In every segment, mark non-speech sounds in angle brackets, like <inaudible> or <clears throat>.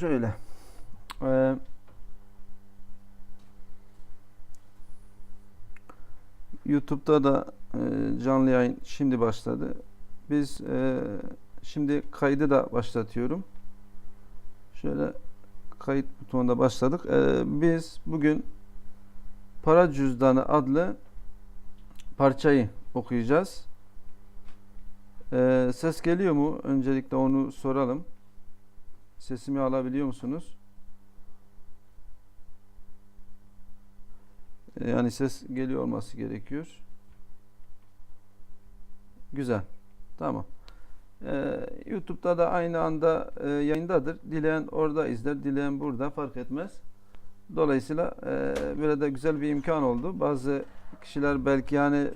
şöyle. Ee, YouTube'da da e, canlı yayın şimdi başladı. Biz e, şimdi kaydı da başlatıyorum. Şöyle kayıt butonunda başladık. Ee, biz bugün Para Cüzdanı adlı parçayı okuyacağız. Ee, ses geliyor mu? Öncelikle onu soralım. Sesimi alabiliyor musunuz? Yani ses geliyor olması gerekiyor. Güzel. Tamam. Ee, YouTube'da da aynı anda e, yayındadır. Dileyen orada izler, dileyen burada fark etmez. Dolayısıyla e, böyle de güzel bir imkan oldu. Bazı kişiler belki yani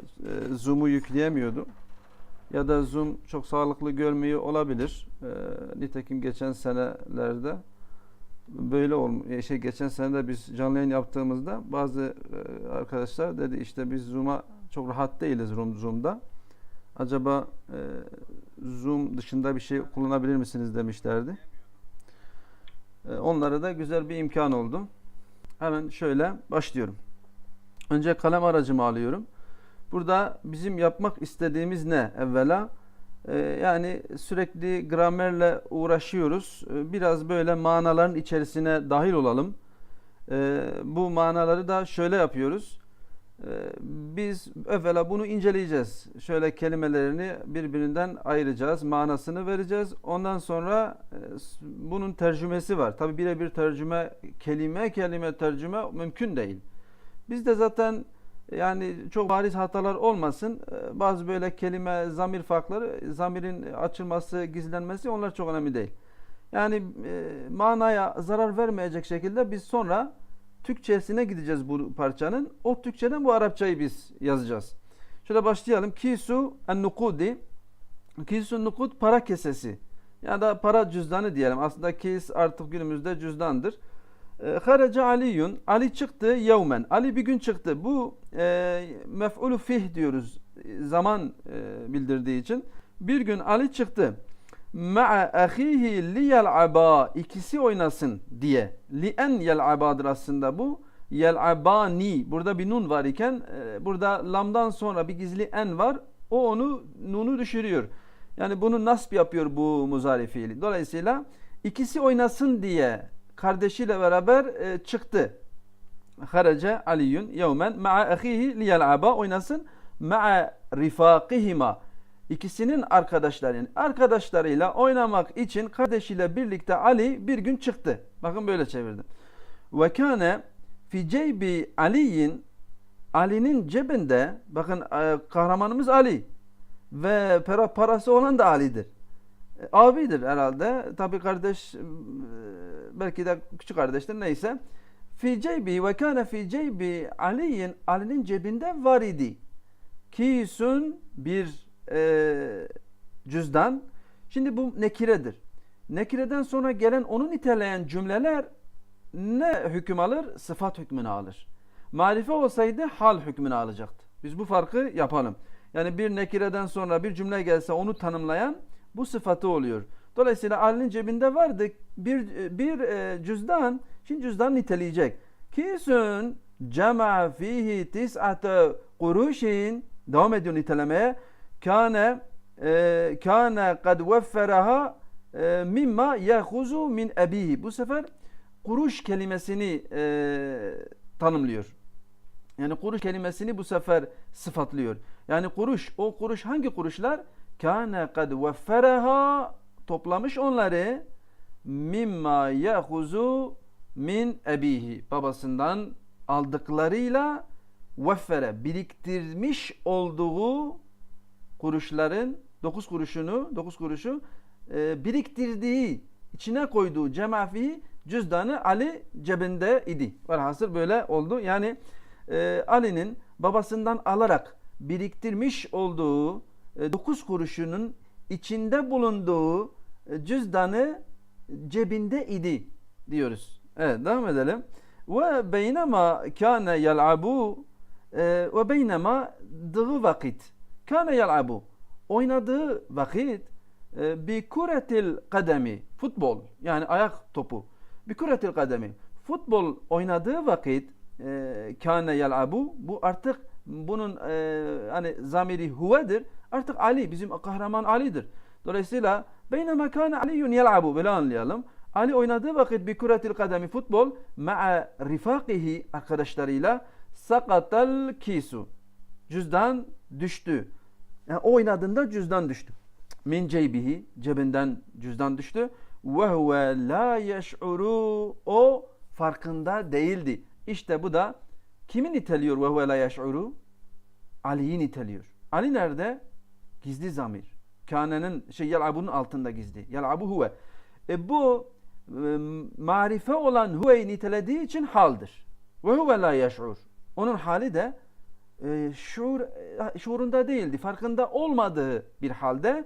e, Zoom'u yükleyemiyordu. Ya da Zoom çok sağlıklı görmüyor olabilir. E, nitekim geçen senelerde böyle olm şey geçen sene de biz canlı yayın yaptığımızda bazı e, arkadaşlar dedi işte biz Zoom'a çok rahat değiliz Zoom Zoom'da. Acaba e, Zoom dışında bir şey kullanabilir misiniz demişlerdi. E, onlara da güzel bir imkan oldu. Hemen şöyle başlıyorum. Önce kalem aracımı alıyorum. Burada bizim yapmak istediğimiz ne evvela? Ee, yani sürekli gramerle uğraşıyoruz. Ee, biraz böyle manaların içerisine dahil olalım. Ee, bu manaları da şöyle yapıyoruz. Biz evvela bunu inceleyeceğiz. Şöyle kelimelerini birbirinden ayıracağız, manasını vereceğiz. Ondan sonra e, bunun tercümesi var. Tabi birebir tercüme, kelime kelime tercüme mümkün değil. Biz de zaten yani çok bariz hatalar olmasın. e, Bazı böyle kelime, zamir farkları, zamirin açılması, gizlenmesi onlar çok önemli değil. Yani e, manaya zarar vermeyecek şekilde biz sonra Türkçesine gideceğiz bu parçanın. O Türkçeden bu Arapçayı biz yazacağız. Şöyle başlayalım. Kisu en-nukudi. Kisu nukud para kesesi. Ya da para cüzdanı diyelim. Aslında kis artık günümüzde cüzdandır. E, Haraca Aliyun. Ali çıktı yevmen. Ali bir gün çıktı. Bu e, mef'ulu fih diyoruz. Zaman e, bildirdiği için. Bir gün Ali çıktı. Ma'a ahihi li yel'aba. İkisi oynasın diye. Li en yel'abadır aslında bu. Yel'abani. Burada bir nun var iken e, burada lamdan sonra bir gizli en var. O onu nunu düşürüyor. Yani bunu nasb yapıyor bu muzari. Dolayısıyla ikisi oynasın diye kardeşiyle beraber e, çıktı. Haraca Aliyun yevmen ma'a ahihi li yel'aba oynasın ma'a rifakihima ikisinin arkadaşları yani arkadaşlarıyla oynamak için kardeşiyle birlikte Ali bir gün çıktı. Bakın böyle çevirdim. Ve kâne fi ceybi Ali'in Ali'nin cebinde bakın e, kahramanımız Ali ve para, parası olan da Ali'dir. Abidir herhalde. Tabi kardeş e, belki de küçük kardeştir neyse. Fi ceybi ve kâne fi ceybi Ali'in Ali'nin cebinde var idi. Kisun bir e, cüzdan. Şimdi bu nekiredir. Nekireden sonra gelen onu niteleyen cümleler ne hüküm alır? Sıfat hükmünü alır. Marife olsaydı hal hükmünü alacaktı. Biz bu farkı yapalım. Yani bir nekireden sonra bir cümle gelse onu tanımlayan bu sıfatı oluyor. Dolayısıyla Ali'nin cebinde vardı bir bir e, cüzdan. Şimdi cüzdan niteleyecek. Kisun cema fihi tis'ate kuruşin devam ediyor nitelemeye kâne e, kâne kad vefferaha e, mimma yehuzu min ebihi. Bu sefer kuruş kelimesini e, tanımlıyor. Yani kuruş kelimesini bu sefer sıfatlıyor. Yani kuruş, o kuruş hangi kuruşlar? Kâne kad vefferaha toplamış onları mimma yehuzu min ebihi. Babasından aldıklarıyla veffere biriktirmiş olduğu kuruşların 9 kuruşunu 9 kuruşu e, biriktirdiği içine koyduğu cemafi cüzdanı Ali cebinde idi. Velhasıl böyle oldu. Yani e, Ali'nin babasından alarak biriktirmiş olduğu 9 kuruşunun içinde bulunduğu e, cüzdanı cebinde idi diyoruz. Evet devam edelim. Ve beynema kâne yel'abu ve beynema dığı vakit kâne yel'abu oynadığı vakit e, bi kuretil kademi futbol yani ayak topu bi kuretil kademi. Futbol oynadığı vakit e, kâne yel'abu bu artık bunun e, hani zamiri huvedir. Artık Ali bizim kahraman Ali'dir. Dolayısıyla beynema kâne aliyyun yel'abu böyle anlayalım. Ali oynadığı vakit bir kuretil kademi futbol ma'a rifakihi arkadaşlarıyla sakatal kisu. Cüzdan düştü. Yani oynadığında cüzdan düştü. Min ceybihi cebinden cüzdan düştü. Ve huve la yeş'uru o farkında değildi. İşte bu da kimi niteliyor ve huve la yeş'uru? Ali'yi niteliyor. Ali nerede? Gizli zamir. Kane'nin şey yel'abunun altında gizli. Yel'abu huve. E bu e, marife olan huve'yi nitelediği için haldir. Ve huve la yeş'ur. Onun hali de e, şuur, e, şuurunda değildi. Farkında olmadığı bir halde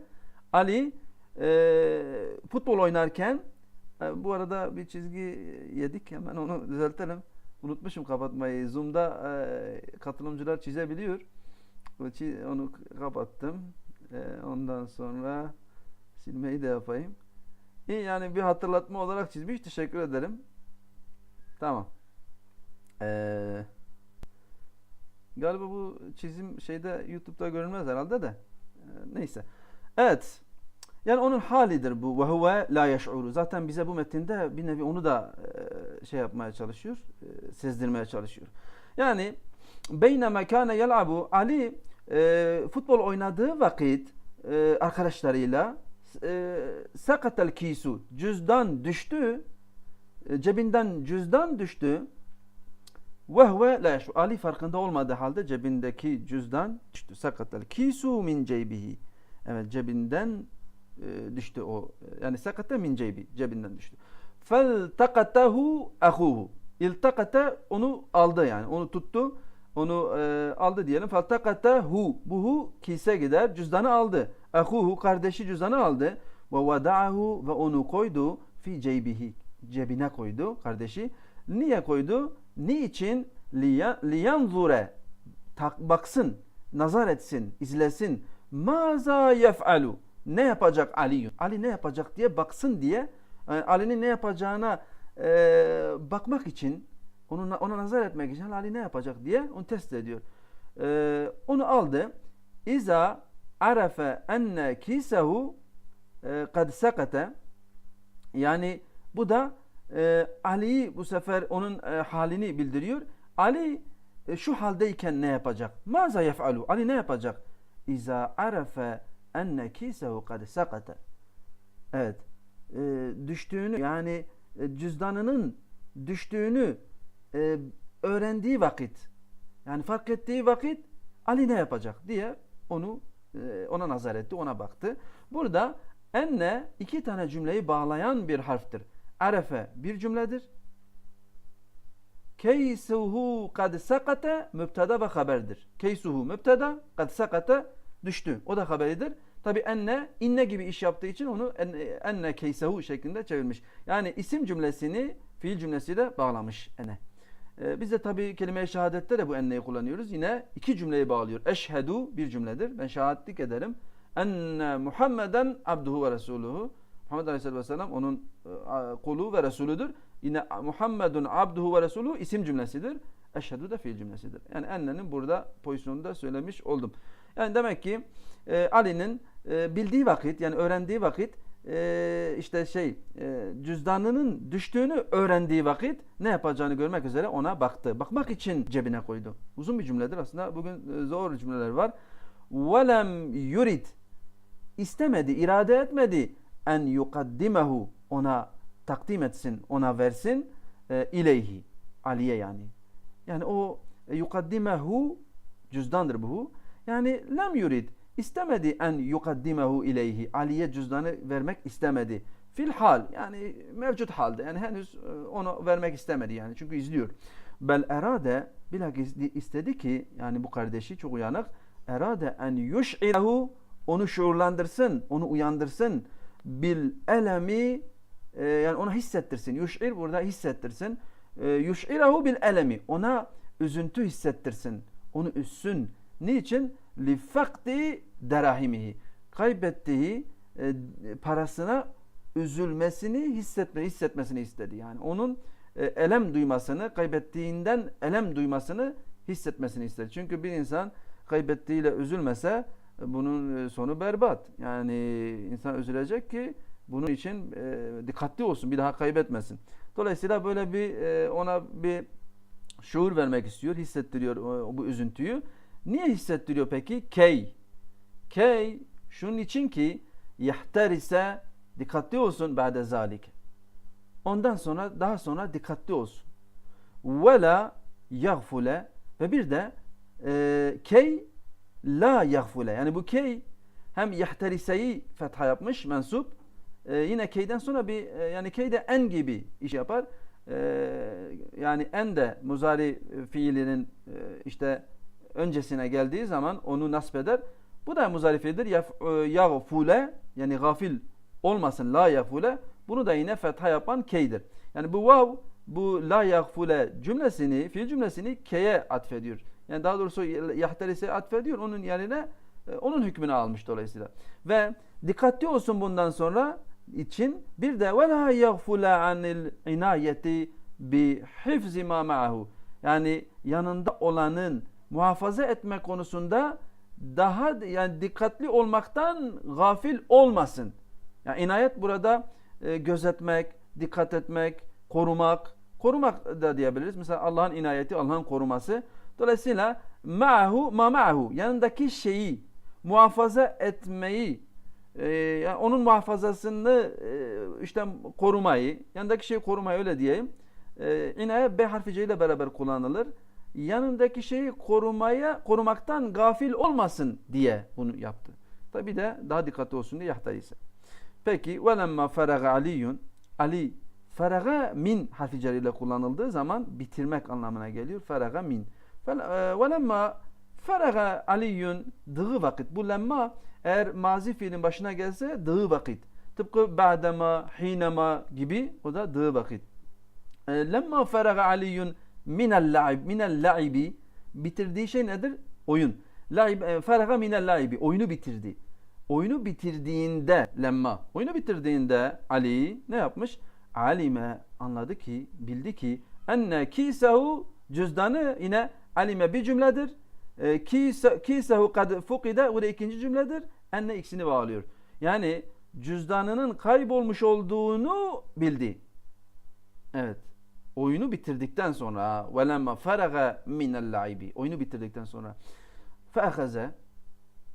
Ali e, futbol oynarken e, bu arada bir çizgi yedik hemen onu düzeltelim. Unutmuşum kapatmayı. Zoom'da e, katılımcılar çizebiliyor. Onu kapattım. E, ondan sonra silmeyi de yapayım. İyi yani bir hatırlatma olarak çizmiş. Teşekkür ederim. Tamam. Eee Galiba bu çizim şeyde YouTube'da görünmez herhalde de. Ee, neyse. Evet. Yani onun halidir bu. Ve huve la yeş'uru. Zaten bize bu metinde bir nevi onu da e, şey yapmaya çalışıyor. e, Sezdirmeye çalışıyor. Yani beyne mekane yel'abu Ali e, futbol oynadığı vakit e, arkadaşlarıyla e, sakatel kisu cüzdan düştü. e, cebinden cüzdan düştü. Vehve la yeş'u. Ali farkında olmadığı halde cebindeki cüzdan düştü. Sakatel kisu min ceybihi. Evet cebinden e, düştü o. Yani sakate min ceybi. Cebinden düştü. Fel takatahu ahuhu. İltakata onu aldı yani. Onu tuttu. Onu e, aldı diyelim. Fel takatahu. Bu hu kise gider. Cüzdanı aldı. Ahuhu kardeşi cüzdanı aldı. Ve vada'ahu ve onu koydu fi ceybihi. Cebine koydu kardeşi. Niye koydu? Niçin? Liya- Liyanzure baksın, nazar etsin, izlesin. Maza yef'alu. Ne yapacak Ali? Ali ne yapacak diye baksın diye yani Ali'nin ne yapacağına e, bakmak için onu ona nazar etmek için Ali ne yapacak diye onu test ediyor. E, onu aldı. İza arafe enne kisehu e, kad sakate yani bu da e, Ali'yi bu sefer onun e, halini bildiriyor. Ali e, şu haldeyken ne yapacak? Maza yef'alu? Ali ne yapacak? İza arafe enne kisehu kad sakate. Evet. E, düştüğünü yani e, cüzdanının düştüğünü e, öğrendiği vakit yani fark ettiği vakit Ali ne yapacak diye onu e, ona nazar etti, ona baktı. Burada enne iki tane cümleyi bağlayan bir harftir. Arefe bir cümledir. Keysuhu kad sakate mübteda ve haberdir. Keysuhu mübteda kad sakate düştü. O da haberidir. Tabi enne inne gibi iş yaptığı için onu enne, enne keysehu şeklinde çevirmiş. Yani isim cümlesini fiil cümlesiyle bağlamış ene. Ee, biz de tabi kelime-i şehadette de bu enneyi kullanıyoruz. Yine iki cümleyi bağlıyor. Eşhedü bir cümledir. Ben şahitlik ederim. Enne Muhammeden abduhu ve resuluhu. Muhammed Aleyhisselatü Vesselam onun e, kulu ve resulüdür. Yine Muhammedun abduhu ve resuluhu isim cümlesidir. Eşhedü de fiil cümlesidir. Yani ennenin burada pozisyonunda söylemiş oldum. Yani demek ki e, Ali'nin e, bildiği vakit yani öğrendiği vakit e, işte şey e, cüzdanının düştüğünü öğrendiği vakit ne yapacağını görmek üzere ona baktı. Bakmak için cebine koydu. Uzun bir cümledir aslında. Bugün e, zor cümleler var. وَلَمْ yurid istemedi, irade etmedi en yukaddimehu ona takdim etsin, ona versin e, ileyhi Ali'ye yani. Yani o e, yukaddimehu cüzdandır bu. Yani lem yurid istemedi en yukaddimehu ileyhi Ali'ye cüzdanı vermek istemedi. Fil hal yani mevcut halde yani henüz e, onu vermek istemedi yani çünkü izliyor. Bel erade bilakis istedi ki yani bu kardeşi çok uyanık erade en yuş'irehu onu şuurlandırsın, onu uyandırsın. Bil elemi e, yani ona hissettirsin. Yuş'ir burada hissettirsin. E, yuş'irehu bil elemi ona üzüntü hissettirsin. Onu üssün. Niçin? Li fakti derahimihi. Kaybettiği e, parasına üzülmesini hissetme, hissetmesini istedi. Yani onun e, elem duymasını, kaybettiğinden elem duymasını hissetmesini istedi. Çünkü bir insan kaybettiğiyle üzülmese e, bunun e, sonu berbat. Yani insan üzülecek ki bunun için e, dikkatli olsun, bir daha kaybetmesin. Dolayısıyla böyle bir e, ona bir şuur vermek istiyor, hissettiriyor o, bu üzüntüyü. Niye hissettiriyor peki? Key. Key şunun için ki yahtarise dikkatli olsun ba'de zalik. Ondan sonra daha sonra dikkatli olsun. Ve la yagfule ve bir de e, key la yagfule. Yani bu key hem yahtariseyi fetha yapmış mensup. E, yine keyden sonra bir e, yani key de en gibi iş yapar. E, yani en de muzari fiilinin e, işte öncesine geldiği zaman onu nasp eder. Bu da muzari fiildir. Yaf- e, yani gafil olmasın la yagfule. Bunu da yine fetha yapan keydir. Yani bu vav bu la yagfule cümlesini, fiil cümlesini keye atfediyor. Yani daha doğrusu yahterise atfediyor. Onun yerine e, onun hükmünü almış dolayısıyla. Ve dikkatli olsun bundan sonra için bir de ve la yagfule anil inayeti bi hifzi ma ma'ahu. Yani yanında olanın muhafaza etme konusunda daha yani dikkatli olmaktan gafil olmasın. Yani inayet burada e, gözetmek, dikkat etmek, korumak, korumak da diyebiliriz. Mesela Allah'ın inayeti, Allah'ın koruması. Dolayısıyla ma'hu ma ma'hu yanındaki şeyi muhafaza etmeyi e, yani onun muhafazasını e, işte korumayı, yanındaki şeyi korumayı öyle diyeyim. E, inaye B harfi ile beraber kullanılır. Yanındaki şeyi korumaya, korumaktan gafil olmasın diye bunu yaptı. Tabi de daha dikkatli olsun diye yahtayise. Peki velemma feraga aliyun Ali feraga min harfi ile kullanıldığı zaman bitirmek anlamına geliyor. Feraga min. Velemma feraga aliyun dığı vakit. Bu lemma eğer mazi fiilin başına gelse dığı vakit. Tıpkı ba'dema, hinema gibi o da dığı vakit. Lemma feraga aliyun minel la'ib, minel la'ibi bitirdiği şey nedir? Oyun. La'ib, feraga minel la'ibi. Oyunu bitirdi oyunu bitirdiğinde lemma oyunu bitirdiğinde Ali ne yapmış? Alime anladı ki bildi ki enne kisehu cüzdanı yine alime bir cümledir. E, kise, kisehu kad fukide bu da ikinci cümledir. Enne ikisini bağlıyor. Yani cüzdanının kaybolmuş olduğunu bildi. Evet. Oyunu bitirdikten sonra velemma feraga minel laibi oyunu bitirdikten sonra feahaze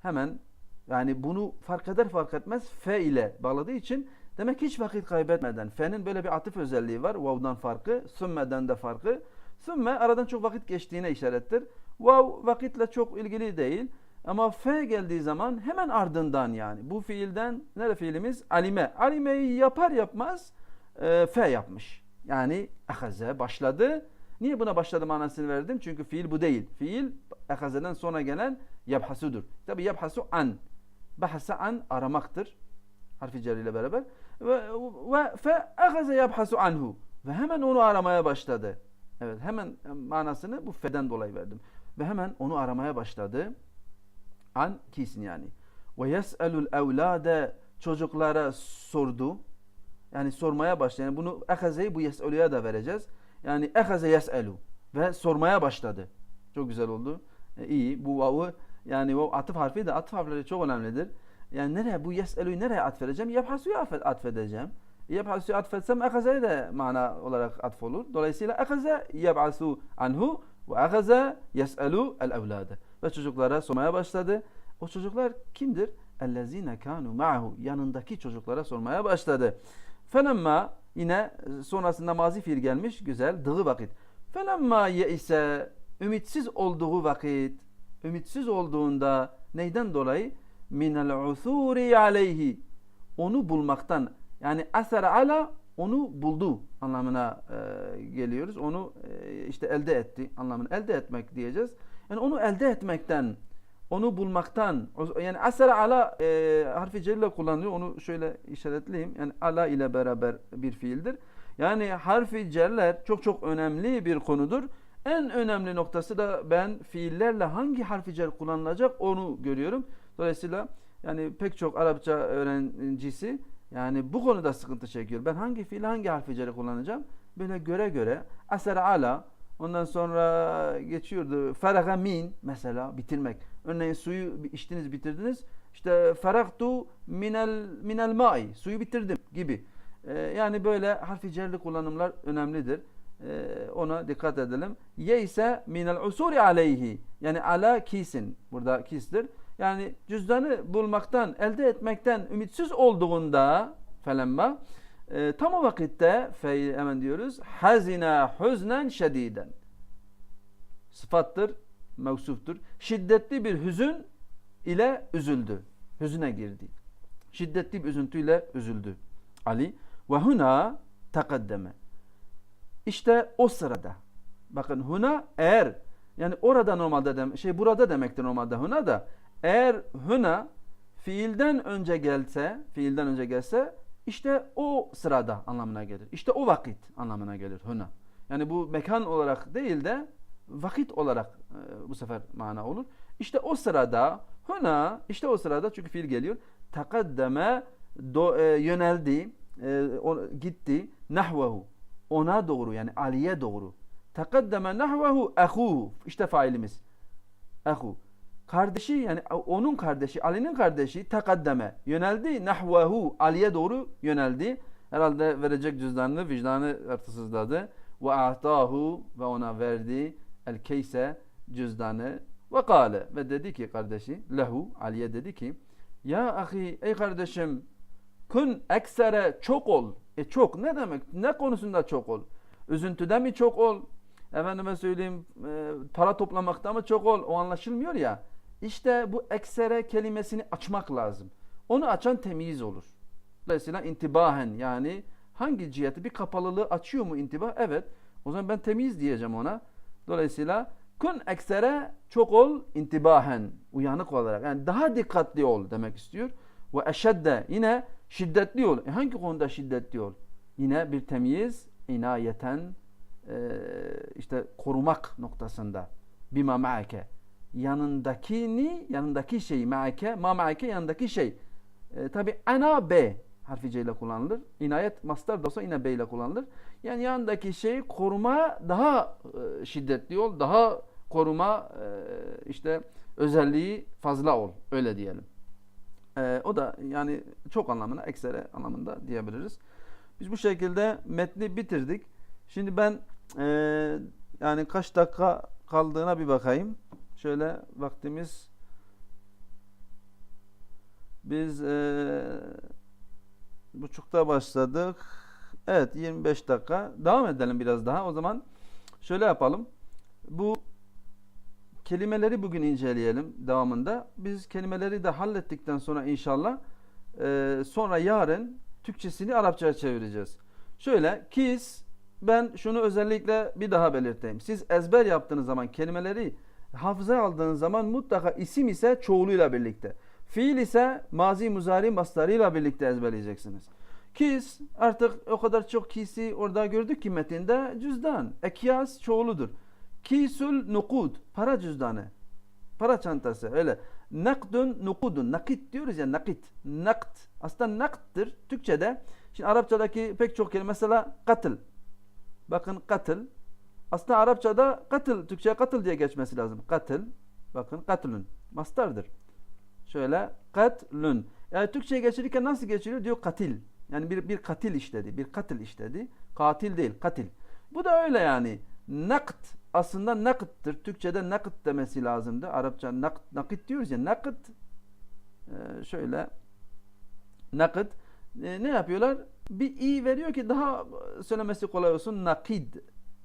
hemen yani bunu fark eder fark etmez fe ile bağladığı için demek hiç vakit kaybetmeden fe'nin böyle bir atıf özelliği var. Vav'dan farkı, sümmeden de farkı. Sümme aradan çok vakit geçtiğine işarettir. Vav vakitle çok ilgili değil. Ama fe geldiği zaman hemen ardından yani bu fiilden nere fiilimiz? Alime. Alimeyi yapar yapmaz e, fe yapmış. Yani ahaze başladı. Niye buna başladı manasını verdim? Çünkü fiil bu değil. Fiil ehazeden sonra gelen yabhasudur. Tabi yabhasu an bahse an aramaktır. Harfi cer ile beraber. Ve, ve fe ehaze yabhasu anhu. Ve hemen onu aramaya başladı. Evet hemen manasını bu feden dolayı verdim. Ve hemen onu aramaya başladı. An kisin yani. Ve yes'elul evlade çocuklara sordu. Yani sormaya başladı. Yani bunu ehazeyi bu yes'eluya da vereceğiz. Yani ehaze yes'elu. Ve sormaya başladı. Çok güzel oldu. E, iyi. Bu vav'ı yani o atıf harfi de atıf harfleri çok önemlidir. Yani nereye bu yes'elu'yu nereye atfedeceğim? Yebhasu'yu atfedeceğim. Yebhasu'yu atfetsem ekazeye de mana olarak atf olur. Dolayısıyla ekaze yeb'asu anhu ve ekaze yes'elu el evlade. Ve çocuklara sormaya başladı. O çocuklar kimdir? Ellezine kanu ma'hu. Yanındaki çocuklara sormaya başladı. Felemma yine sonrasında mazi fiil gelmiş. Güzel. Dığı vakit. Felemma ye ise ümitsiz olduğu vakit ümitsiz olduğunda neyden dolayı? Minel usuri aleyhi. Onu bulmaktan yani eser ala onu buldu anlamına e, geliyoruz. Onu e, işte elde etti anlamını elde etmek diyeceğiz. Yani onu elde etmekten, onu bulmaktan yani eser ala e, harfi celle kullanılıyor. Onu şöyle işaretleyeyim. Yani ala ile beraber bir fiildir. Yani harfi celler çok çok önemli bir konudur. En önemli noktası da ben fiillerle hangi harfi cer kullanılacak onu görüyorum. Dolayısıyla yani pek çok Arapça öğrencisi Yani bu konuda sıkıntı çekiyor. Ben hangi fiil hangi harfi ceri kullanacağım? Böyle göre göre asera ala ondan sonra geçiyordu feraga min mesela bitirmek. Örneğin suyu içtiniz bitirdiniz. İşte feragtu minel minel mai suyu bitirdim gibi. Ee, yani böyle harfi cerli kullanımlar önemlidir. Ee, ona dikkat edelim. Ye ise minel usuri aleyhi. Yani ala kisin. Burada kistir. Yani cüzdanı bulmaktan, elde etmekten ümitsiz olduğunda felemma e, tam o vakitte fe hemen diyoruz hazina huznen şediden. Sıfattır, mevsuftur. Şiddetli bir hüzün ile üzüldü. Hüzüne girdi. Şiddetli bir üzüntüyle üzüldü. Ali ve huna takaddeme. İşte o sırada. Bakın huna eğer yani orada normalde dem şey burada demektir normalde huna da eğer huna fiilden önce gelse, fiilden önce gelse işte o sırada anlamına gelir. İşte o vakit anlamına gelir huna. Yani bu mekan olarak değil de vakit olarak e, bu sefer mana olur. İşte o sırada huna işte o sırada çünkü fiil geliyor. Takaddeme do, e, yöneldi, e, o, gitti nahvehu ona doğru yani Ali'ye doğru. Takaddeme nahvehu ehuhu işte failimiz. Ehu. Kardeşi yani onun kardeşi Ali'nin kardeşi takaddeme yöneldi nahvehu Ali'ye doğru yöneldi. Herhalde verecek cüzdanını vicdanı artısızladı. Ve ahtahu ve ona verdi el keyse cüzdanı ve kale ve dedi ki kardeşi lehu Ali'ye dedi ki ya ahi ey kardeşim kun eksere çok ol. E çok ne demek? Ne konusunda çok ol? Üzüntüde mi çok ol? Efendime söyleyeyim e, para toplamakta mı çok ol? O anlaşılmıyor ya. İşte bu eksere kelimesini açmak lazım. Onu açan temyiz olur. Dolayısıyla intibahen yani hangi ciheti bir kapalılığı açıyor mu intibah? Evet. O zaman ben temiz diyeceğim ona. Dolayısıyla kun eksere çok ol intibahen uyanık olarak yani daha dikkatli ol demek istiyor. Ve eşedde yine şiddetli ol. E hangi konuda şiddetli ol? Yine bir temyiz inayeten e, işte korumak noktasında bima ma'ake yanındakini yanındaki şeyi ma'ake ma ma'ake yanındaki şey e, tabi ana b harfi c ile kullanılır. İnayet mastar da olsa yine b ile kullanılır. Yani yanındaki şeyi koruma daha e, şiddetli ol, daha koruma e, işte özelliği fazla ol. Öyle diyelim. E, o da yani çok anlamına, eksere anlamında diyebiliriz. Biz bu şekilde metni bitirdik. Şimdi ben e, yani kaç dakika kaldığına bir bakayım. Şöyle vaktimiz biz e, buçukta başladık. Evet 25 dakika. Devam edelim biraz daha. O zaman şöyle yapalım. Bu kelimeleri bugün inceleyelim devamında. Biz kelimeleri de hallettikten sonra inşallah e, sonra yarın Türkçesini Arapçaya çevireceğiz. Şöyle kiss ben şunu özellikle bir daha belirteyim. Siz ezber yaptığınız zaman kelimeleri hafızaya aldığınız zaman mutlaka isim ise çoğuluyla birlikte. Fiil ise mazi muzari mastarıyla birlikte ezberleyeceksiniz. Kis artık o kadar çok kisi orada gördük ki metinde cüzdan. Ekyas çoğuludur. Kisul nukud para cüzdanı. Para çantası öyle. Nakdun nukudun. Nakit diyoruz ya nakit. Nakt. Aslında naktır Türkçede. Şimdi Arapçadaki pek çok kelime mesela katıl. Bakın katıl. Aslında Arapçada katıl. Türkçe katıl diye geçmesi lazım. Katıl. Bakın katlun. Mastardır. Şöyle katlun. Yani Türkçe'ye geçirirken nasıl geçiriyor? Diyor katil. Yani bir, bir katil işledi. Bir katil işledi. Katil değil katil. Bu da öyle yani. Nakt aslında nakıttır. Türkçe'de nakıt demesi lazımdı. Arapça nakit, nakit diyoruz ya nakıt. Ee, şöyle nakıt. Ee, ne yapıyorlar? Bir i veriyor ki daha söylemesi kolay olsun. Nakid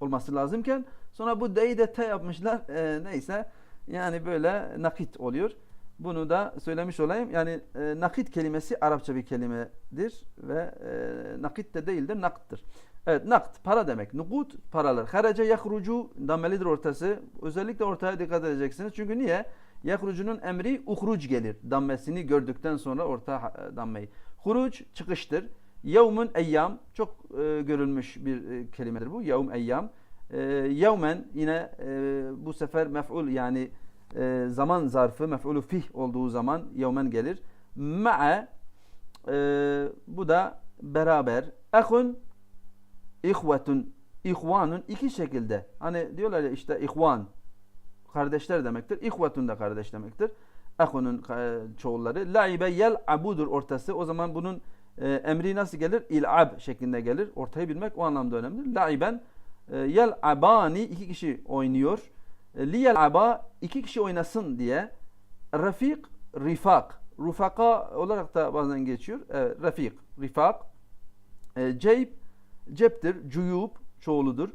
olması lazımken sonra bu d'yi de t yapmışlar. Ee, neyse yani böyle nakit oluyor. Bunu da söylemiş olayım. Yani e, nakit kelimesi Arapça bir kelimedir ve e, nakit de değildir, naktır. Evet, nakt para demek. Nukut paralar. Haraca yahrucu dammelidir ortası. Özellikle ortaya dikkat edeceksiniz. Çünkü niye? Yahrucunun emri uhruc gelir. Dammesini gördükten sonra orta dammeyi. Huruc çıkıştır. Yevmun eyyam çok e, görülmüş bir e, kelimedir bu. Yevm eyyam. E, yevmen yine e, bu sefer mef'ul yani e, zaman zarfı mef'ulü fih olduğu zaman yevmen gelir. Ma'a e, bu da beraber. Ehun ihvetun ihvanun iki şekilde. Hani diyorlar ya işte ihvan kardeşler demektir. İhvetun da kardeş demektir. Ehunun e, çoğulları. Laibe yel abudur ortası. O zaman bunun e, emri nasıl gelir? İl'ab şeklinde gelir. Ortayı bilmek o anlamda önemlidir. Laiben e, yel abani iki kişi oynuyor. E, liyel aba iki kişi oynasın diye. Rafik, rifak. Rufaka olarak da bazen geçiyor. Evet, rafik, rifak. E, ceyb, ceptir. Cuyub, çoğuludur.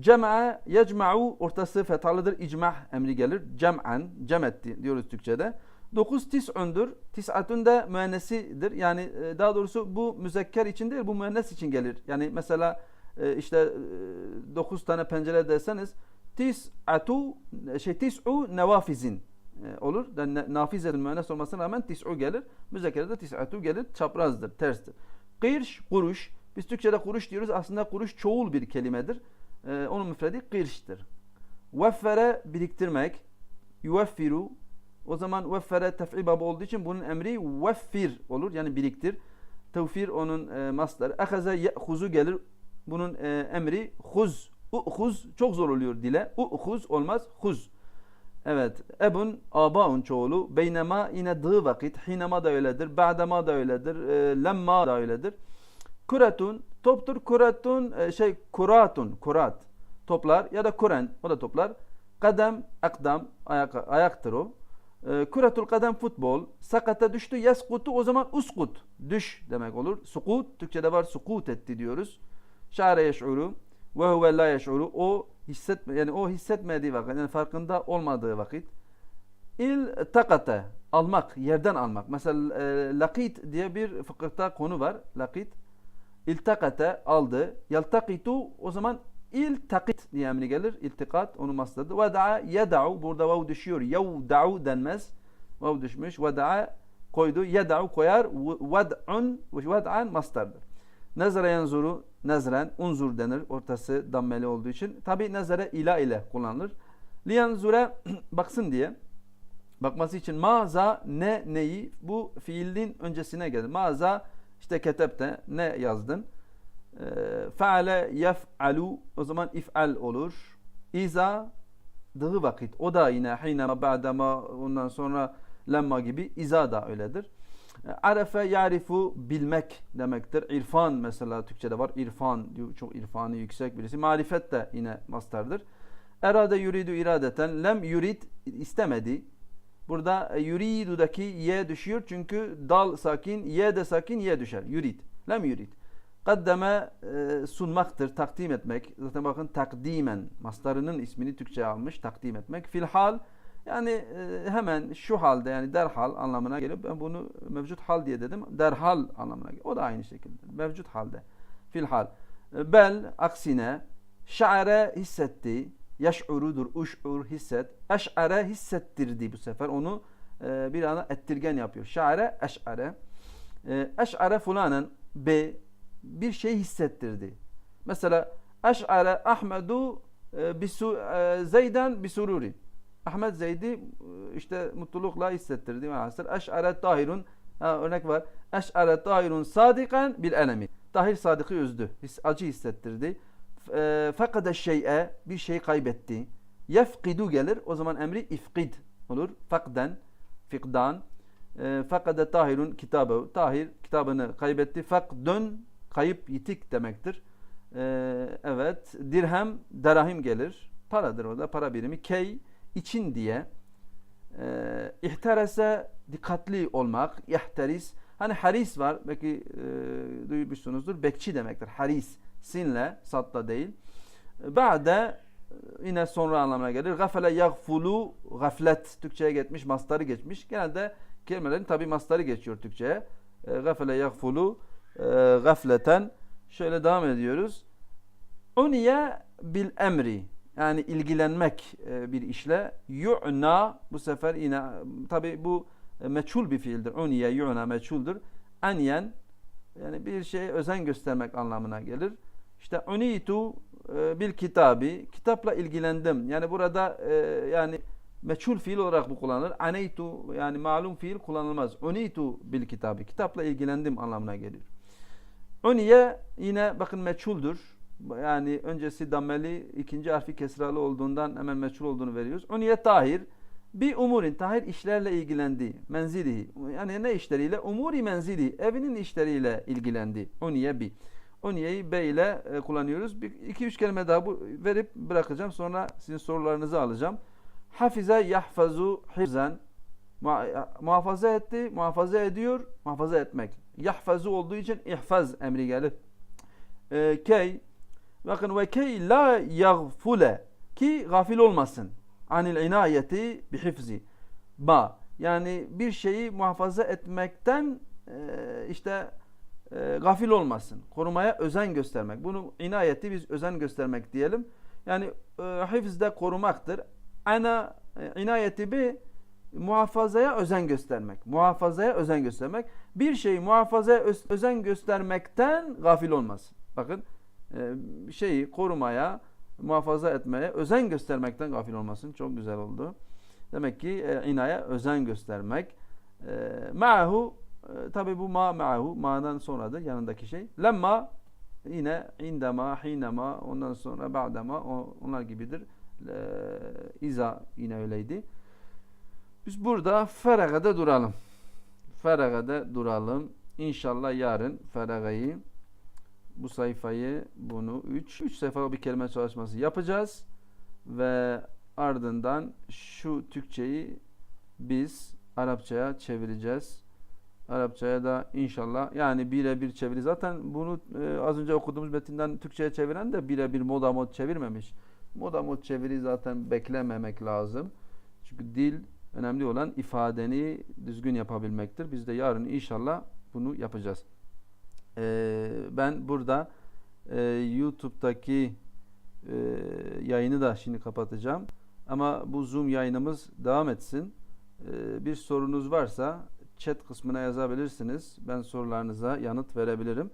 Cem'a, yecma'u ortası fethalıdır. İcmah emri gelir. Cem'an, cem etti diyoruz Türkçe'de. 9 tis'ündür. Tis'atun da müennesidir. Yani e, daha doğrusu bu müzekker için değil bu müennes için gelir. Yani mesela e, işte 9 tane pencere deseniz tis'atu şey tis'u nevafizin e, olur. Yani nafizetin müennes olmasına rağmen tis'u gelir. Müzekkerde tis'atu gelir. Çaprazdır, terstir. Kırş, kuruş. Biz Türkçe'de kuruş diyoruz. Aslında kuruş çoğul bir kelimedir. Ee, onun müfredi kırştır. Veffere biriktirmek. Yuveffiru. O zaman veffere tef'i babı olduğu için bunun emri veffir olur. Yani biriktir. Tevfir onun e, masları. Ehaze ye'huzu gelir. Bunun e, emri huz. U'huz çok zor oluyor dile. U'huz olmaz. Huz. Evet. Ebun abaun çoğulu. Beynema yine dığı vakit. Hinema da öyledir. Ba'dema da öyledir. E, lemma da öyledir. Kuratun toptur. Kuratun e, şey kuratun. Kurat. Toplar ya da kuren o da toplar. Kadem akdam ayak, ayaktır o. E, kuratul kadem futbol. Sakata düştü. Yaskutu o zaman uskut. Düş demek olur. Sukut. Türkçe'de var sukut etti diyoruz. Şare yeş'uru ve huve la yeş'uru. O hissetme yani o hissetmediği vakit yani farkında olmadığı vakit il takate almak yerden almak. Mesela e, lakit diye bir fıkıhta konu var. Lakit iltakate aldı. Yaltakitu o zaman iltakit diye emri gelir. İltikat onun masdadı. Veda'a yeda'u burada vav düşüyor. Yevda'u denmez. Vav düşmüş. Veda'a koydu. Yeda'u koyar. Ved'un ved'an mastardır. Nezre yanzuru nezren unzur denir. Ortası dammeli olduğu için. Tabi nezere ila ile kullanılır. Liyanzure <clears throat> baksın diye. Bakması için maza ne neyi bu fiilin öncesine gelir. Maza işte ketepte ne yazdın? Ee, Feale yef'alu o zaman if'al olur. İza dığı vakit. O da yine hinema ba'dema ondan sonra lemma gibi iza da öyledir. Arefe yarifu bilmek demektir. İrfan mesela Türkçe'de var. İrfan çok irfanı yüksek birisi. Marifet de yine mastardır. Erade yuridu iradeten lem yurid istemedi. Burada e, yuridudaki ye düşüyor çünkü dal sakin, ye de sakin, ye düşer. Yurid. Lem yurid. Kaddeme e, sunmaktır, takdim etmek. Zaten bakın takdimen mastarının ismini Türkçe almış, takdim etmek. Filhal yani e, hemen şu halde yani derhal anlamına geliyor. Ben bunu mevcut hal diye dedim. Derhal anlamına geliyor. O da aynı şekilde. Mevcut halde. Filhal. E, bel aksine şa'are hissetti. Yaş'urudur. Uş'ur hisset. Eş'are hissettirdi bu sefer. Onu e, bir ana ettirgen yapıyor. Şa'are eş'are. Eş'are fulanen be bir şey hissettirdi. Mesela eş'are Ahmedu bisu, Zeyden bisururi. Ahmet Zeyd'i e, işte mutlulukla hissettirdi. Eş'are tahirun örnek var. Eş'are tahirun sadikan bil enemi. Tahir sadıkı üzdü. His, acı hissettirdi. E, Fakade şey'e bir şey kaybetti. Yefkidu gelir. O zaman emri ifkid olur. Fakden, fikdan. E, Fakade tahirun kitabı. Tahir kitabını kaybetti. Fakdön kayıp yitik demektir. Evet. Dirhem, derahim gelir. Paradır orada. Para birimi. Key için diye. E, ihterese dikkatli olmak. İhteris. Hani haris var. Belki e, duymuşsunuzdur. Bekçi demektir. Haris. Sinle, satla değil. Ba'de yine sonra anlamına gelir. Gafele yagfulu gaflet. Türkçe'ye geçmiş, mastarı geçmiş. Genelde kelimelerin tabi mastarı geçiyor Türkçe'ye. Gafele yagfulu gafleten. Şöyle devam ediyoruz. Uniye bil emri. Yani ilgilenmek bir işle. Yu'na bu sefer yine tabi bu meçhul bir fiildir. Uniye yu'na meçhuldür. Enyen yani bir şeye özen göstermek anlamına gelir. İşte unitu bil kitabi kitapla ilgilendim. Yani burada e, yani meçhul fiil olarak bu kullanılır. Aneytu yani malum fiil kullanılmaz. Unitu bil kitabı. Kitapla ilgilendim anlamına geliyor. Uniye yine bakın meçhuldür. Yani öncesi dammeli, ikinci harfi kesralı olduğundan hemen meçhul olduğunu veriyoruz. Uniye tahir. Bir umurin tahir işlerle ilgilendi. Menzili. Yani ne işleriyle? Umuri menzili. Evinin işleriyle ilgilendi. Uniye bi. Uniye'yi be ile e, kullanıyoruz. Bir, iki üç kelime daha bu, verip bırakacağım. Sonra sizin sorularınızı alacağım. Hafize yahfazu hifzen. Muhafaza etti, muhafaza ediyor, muhafaza etmek. Yahfazu olduğu için ihfaz emri gelir. Ee, key, bakın ve key la yaghfule ki gafil olmasın. Anil inayeti bihifzi. Ba, yani bir şeyi muhafaza etmekten e, işte e, gafil olmasın. Korumaya özen göstermek. Bunu inayeti biz özen göstermek diyelim. Yani e, hifzde korumaktır. Ana e, inayeti bir muhafazaya özen göstermek. Muhafazaya özen göstermek. Bir şeyi muhafazaya öz- özen göstermekten gafil olmasın. Bakın şeyi korumaya, muhafaza etmeye özen göstermekten gafil olmasın. Çok güzel oldu. Demek ki e, inaya özen göstermek. E, ma'hu e, tabi bu ma ma'hu ma'dan sonradır yanındaki şey. Lemma yine indema, hinema ondan sonra ba'dema onlar gibidir. E, iza yine öyleydi. Biz burada feragada duralım. Feragada duralım. İnşallah yarın feragayı bu sayfayı bunu 3 3 sayfa bir kelime çalışması yapacağız ve ardından şu Türkçeyi biz Arapçaya çevireceğiz. Arapçaya da inşallah yani birebir çeviri. Zaten bunu e, az önce okuduğumuz metinden Türkçe'ye çeviren de birebir moda mod çevirmemiş. Moda mod çeviri zaten beklememek lazım. Çünkü dil önemli olan ifadeni düzgün yapabilmektir. Biz de yarın inşallah bunu yapacağız. Ee, ben burada e, YouTube'daki e, yayını da şimdi kapatacağım. Ama bu Zoom yayınımız devam etsin. Ee, bir sorunuz varsa chat kısmına yazabilirsiniz. Ben sorularınıza yanıt verebilirim.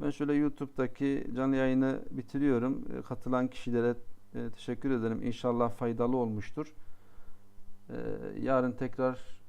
Ben şöyle YouTube'daki canlı yayını bitiriyorum. Ee, katılan kişilere e, teşekkür ederim. İnşallah faydalı olmuştur. Ee, yarın tekrar